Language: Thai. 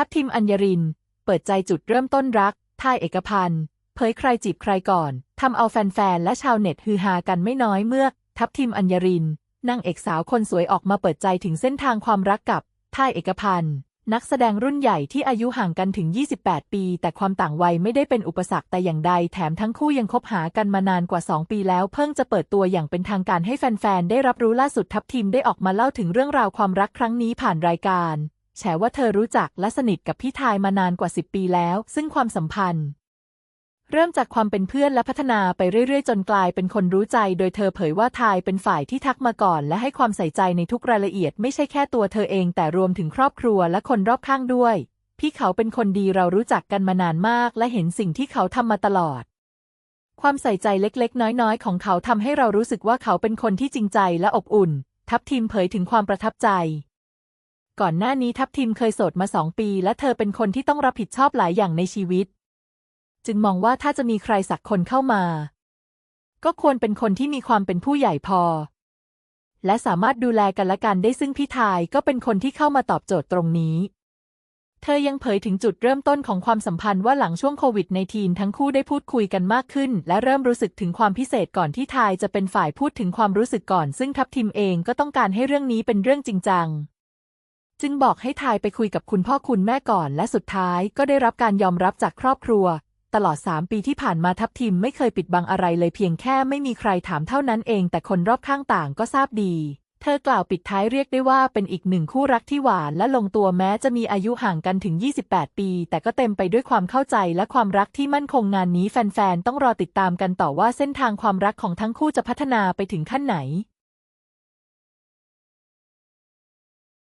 ทัพทิมอัญญริน เปิดใจจุดเริ่มต้นรักทายเอกพันธ์เผยใครจีบใครก่อนทำเอาแฟนๆ และชาวเน็ตฮือฮากันไม่น้อยเมื่อ ทัพทิมอัญญรินนางเอกสาวคนสวยออกมาเปิดใจถึงเส้นทางความรักกับทายเอกพันธ์นักแสดงรุ่นใหญ่ที่อายุห่างกันถึง 28 ปี แต่ความต่างวัยไม่ได้เป็นอุปสรรคแต่อย่างใด แถมทั้งคู่ยังคบหากันมานานกว่า 2 ปีแล้ว เพิ่งจะเปิดตัวอย่างเป็นทางการให้แฟนๆ ได้รับรู้ล่าสุดทัพทิมได้ออกมาเล่าถึงเรื่องราวความรักครั้งนี้ผ่านรายการ แฉว่าเธอรู้จักและสนิทกับพี่ทายมานานกว่า 10 ปีแล้ว ซึ่งความสัมพันธ์ เริ่มจากความเป็นเพื่อนและพัฒนาไปเรื่อยๆ จนกลายเป็นคนรู้ใจ โดยเธอเผยว่าทายเป็นฝ่ายที่ทักมาก่อน และให้ความใส่ใจในทุกรายละเอียด ไม่ใช่แค่ตัวเธอเอง แต่รวมถึงครอบครัวและคนรอบข้างด้วย พี่เขาเป็นคนดีเรารู้จักกันมานานมาก และเห็นสิ่งที่เขาทำมาตลอดความใส่ใจเล็กๆ น้อยๆ ของเขาทำให้เรารู้สึกว่าเขาเป็นคนที่จริงใจและอบอุ่น ทัพทีมเผยถึงความประทับใจ ก่อนหน้านี้ทัพทีมเคยโสดมาสองปี และเธอเป็นคนที่ต้องรับผิดชอบหลายอย่างในชีวิต จึงมองว่าถ้าจะมีใครสักคนเข้ามา ก็ควรเป็นคนที่มีความเป็นผู้ใหญ่พอ และสามารถดูแลกันและกันได้ซึ่งพี่ทายก็เป็นคนที่เข้ามาตอบโจทย์ตรงนี้ เธอยังเผยถึงจุดเริ่มต้นของความสัมพันธ์ว่าหลังช่วงโควิดในทีนทั้งคู่ได้พูดคุยกันมากขึ้น และเริ่มรู้สึกถึงความพิเศษก่อนที่ทายจะเป็นฝ่ายพูดถึงความรู้สึกก่อน ซึ่งทัพทิมเองก็ต้องการให้เรื่องนี้เป็นเรื่องจริงจัง จึงบอกให้ทายไปคุยกับคุณพ่อคุณแม่ก่อนและสุดท้ายก็ได้รับการยอมรับจากครอบครัว ตลอด 3 ปีที่ผ่านมาทัพทิมไม่เคยปิดบังอะไรเลยเพียงแค่ไม่มีใครถามเท่านั้นเอง แต่คนรอบข้างต่างก็ทราบดี เธอกล่าวปิดท้ายเรียกได้ว่าเป็นอีกหนึ่งคู่รักที่หวานและลงตัวแม้จะมีอายุห่างกันถึง 28 ปี แต่ก็เต็มไปด้วยความเข้าใจและความรักที่มั่นคงงานนี้แฟนๆต้องรอติดตามกันต่อว่าเส้นทางความรักของทั้งคู่จะพัฒนาไปถึงขั้นไหน